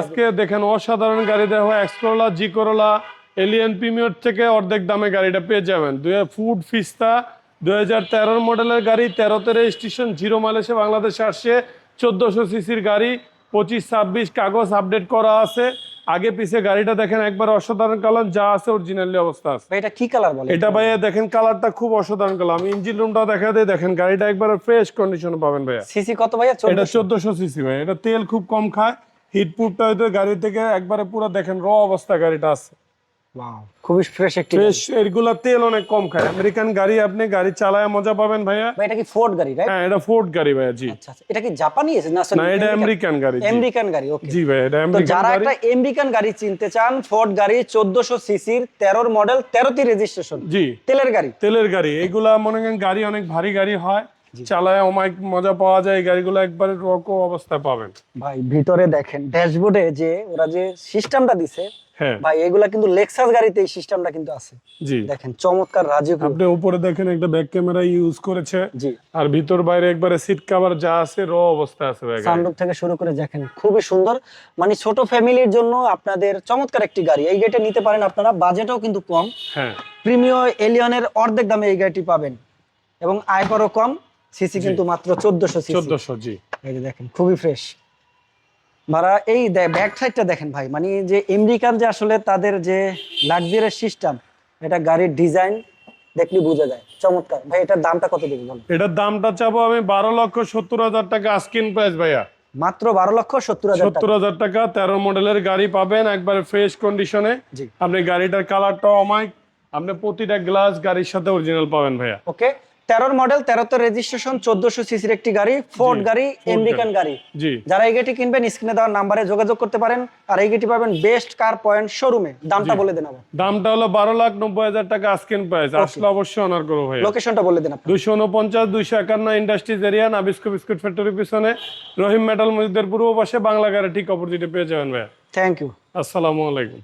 আজকে দেখেন অসাধারণ গাড়ি দেখো এক্সকোরোলা জি করোলা এলিয়ান প্রিমিয়র থেকে অর্ধেক দামে গাড়িটা পেয়ে যাবেন। দুই হাজার ফুড ফিস্তা দুই হাজার তেরোর মডেলের গাড়ি তেরোতে রেজিস্ট্রেশন জিরো মাইলেজে বাংলাদেশে আসছে। চোদ্দোশো সিসির গাড়ি পঁচিশ ছাব্বিশ কাগজ আপডেট করা আছে। আগে পিছে গাড়িটা দেখেন একবার অসাধারণ কালার যা আছে অরিজিনালি অবস্থা আছে। এটা কি কালার বলে? এটা ভাইয়া দেখেন কালারটা খুব অসাধারণ কালার আমি ইঞ্জিন রুমটা দেখা দিই দেখেন গাড়িটা একবার ফ্রেশ কন্ডিশনে পাবেন ভাইয়া। সিসি কত ভাইয়া? এটা 1400 চোদ্দশো সিসি ভাই এটা তেল খুব কম খায়। হিট হয়তো গাড়ি থেকে একবারে পুরো দেখেন র অবস্থা গাড়িটা আছে। খুবই ফ্রেশ একটি ফ্রেশ এগুলা তেল অনেক কম খায়। আমেরিকান গাড়ি আপনি গাড়ি চালায় মজা পাবেন ভাইয়া। ভাই এটা কি ফোর্ড গাড়ি রাইট হ্যাঁ এটা ফোর্ড গাড়ি ভাইয়া জি। আচ্ছা আচ্ছা। এটা কি জাপানি না না এটা আমেরিকান গাড়ি। আমেরিকান গাড়ি ওকে জি ভাই এটা তো আমেরিকান যারা গাড়ি। একটা আমেরিকান গাড়ি চিনতে চান ফোর্ড গাড়ি চোদ্দশো সিসির তেরোর মডেল তেরোটি রেজিস্ট্রেশন জি। তেলের গাড়ি। তেলের গাড়ি এগুলা মনে করেন গাড়ি অনেক ভারী গাড়ি হয়। চালায় অমাইক মজা পাওয়া যায় গাড়িগুলো একবারে রকো অবস্থায় পাবেন। ভাই ভিতরে দেখেন ড্যাশবোর্ডে যে ওরা যে সিস্টেমটা দিছে হ্যাঁ। ভাই এগুলা কিন্তু লেক্সাস গাড়িতে এই সিস্টেমটা কিন্তু আছে। জি। দেখেন চমৎকার রাজকীয় আপনি উপরে দেখেন একটা ব্যাক ক্যামেরা ইউজ করেছে। জি। আর ভিতর বাইরে একবারে সিট কভার যা আছে র অবস্থা আছে ভাই সানরুফ থেকে শুরু করে দেখেন খুবই সুন্দর। মানে ছোট ফ্যামিলির জন্য আপনাদের চমৎকার একটি গাড়ি। এই গাড়িটা নিতে পারেন আপনারা বাজেটও কিন্তু কম। হ্যাঁ। প্রিমিয় এলিয়নের অর্ধেক দামে এই গাড়িটি পাবেন। এবং আয় আয়করও কম। সিসি কিন্তু মাত্র চোদ্দশো চোদ্দশো জি। এই যে দেখেন খুবই ফ্রেশ ভাড়া এই ব্যাক সাইডটা দেখেন ভাই মানে যে আমেরিকান যে আসলে তাদের যে লাক্সারিয়াস সিস্টেম এটা গাড়ির ডিজাইন দেখলে বোঝা যায়। চমৎকার। ভাই এটার দামটা কত দেবে বলুন? এটার দামটা চাবো আমি বারো লক্ষ সত্তর হাজার টাকা আস্কিন প্রাইস ভাইয়া। মাত্র বারো লক্ষ সত্তর হাজার সত্তর হাজার টাকা তেরো মডেলের গাড়ি পাবেন একবার ফ্রেশ কন্ডিশনে আপনি গাড়িটার কালারটাও অমাইক আপনি প্রতিটা গ্লাস গাড়ির সাথে অরিজিনাল পাবেন ভাইয়া। ওকে তেরোর মডেল তেরোতে রেজিস্ট্রেশন চোদ্দশো সিসির একটি গাড়ি ফোর্ড গাড়ি আমেরিকান গাড়ি। যারা এই গাড়িটি কিনবেন স্ক্রিনে দেওয়ার নাম্বারে যোগাযোগ করতে পারেন। আর এই গাড়িটি পাবেন বেস্ট কার পয়েন্ট শোরুমে দামটা বলে দেন আবার। দামটা হলো বারো লাখ নব্বই হাজার টাকা আস্কিন প্রাইস আসলে অবশ্যই অনার করব ভাইয়া। লোকেশনটা বলে দেন দুইশো উনপঞ্চাশ দুইশো একান্ন ইন্ডাস্ট্রিজ এরিয়া নাবিস্কো বিস্কুট ফ্যাক্টরির পিছনে। রহিম মেটাল মসজিদের পূর্ব পাশে বাংলা গাড়ি ঠিক অপোজিটে পেয়ে যাবেন ভাইয়া। থ্যাংক ইউ আসসালামু আলাইকুম।